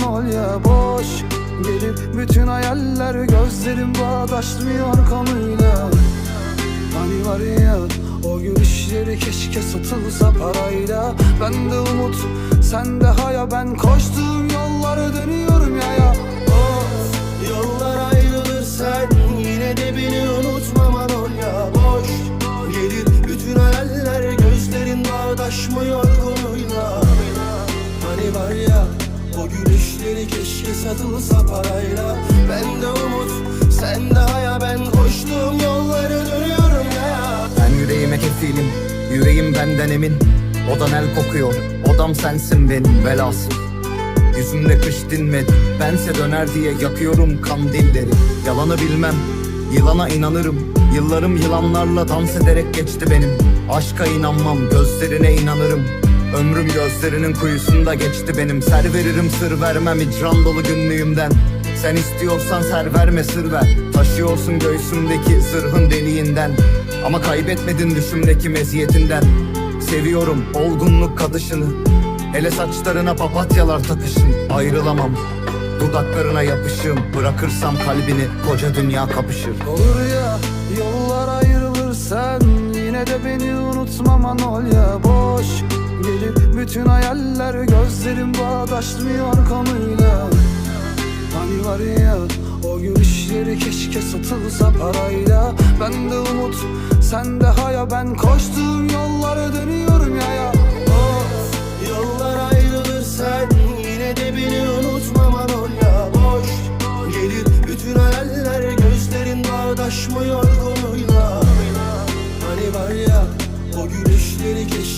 ya boş. Gelip bütün hayaller gözlerim bağdaşmıyor konuyla. Hani var ya o gülüşleri keşke satılsa parayla. Ben de umut sen de haya ben koştuğum yolları satılsa parayla. Ben de umut sen de haya. Ben koştuğum yolları dönüyorum ya. Ben yüreğime kefilim Yüreğim benden emin. Odan el kokuyor Odam sensin benim velhasıl Yüzümde kış dinmedi Bense döner diye yakıyorum kandilleri Yalanı bilmem Yılana inanırım. Yıllarım yılanlarla dans ederek geçti benim. Aşka inanmam gözlerine inanırım Ömrüm gözlerinin kuyusunda geçti benim. Ser veririm sır vermem. İcran dolu günlüğümden. Sen istiyorsan ser verme sır ver. Taşıyorsun göğsümdeki zırhın deliğinden. Ama kaybetmedin düşümdeki meziyetinden. Seviyorum olgunluk kadışını. Hele saçlarına papatyalar takışın. Ayrılamam. Dudaklarına yapışım. Bırakırsam kalbini koca dünya kapışır. Olur ya yollar ayrılır sen. Yine de beni unutmaman ol ya boş Gelip bütün hayaller gözlerim bağdaşmıyor konuyla. Hani var ya o gülüşleri keşke satılsa parayla. Ben de umut sen de haya. Ben koştuğum yolları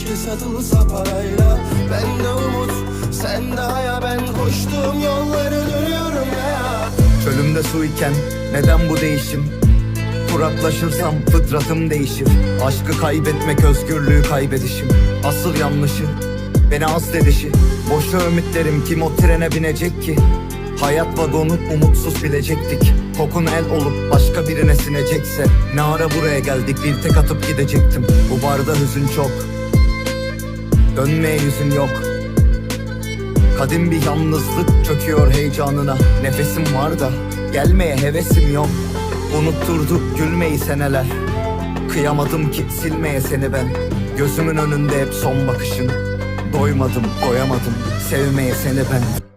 keşke satılsa parayla. Ben de umut sen de haya. Ben koştuğum yolları dönüyorum ya. Çölümde su iken neden bu değişim? Kuraklaşırsam fıtratım değişir. Aşkı kaybetmek özgürlüğü kaybedişim. Asıl yanlışı beni asledişi. Boşa ümitlerim kim o trene binecek ki? Hayat vagonu umutsuz bilecektik. Kokun el olup başka birine sinecekse Ne ara buraya geldik? Bir tek atıp gidecektim. Bu barda hüzün çok Dönmeye yüzün yok. Kadim bir yalnızlık çöküyor heyecanına. Nefesim var da gelmeye hevesim yok. Unutturdu gülmeyi seneler. Kıyamadım ki silmeye seni ben. Gözümün önünde hep son bakışın. Doymadım doyamadım. Sevmeye seni ben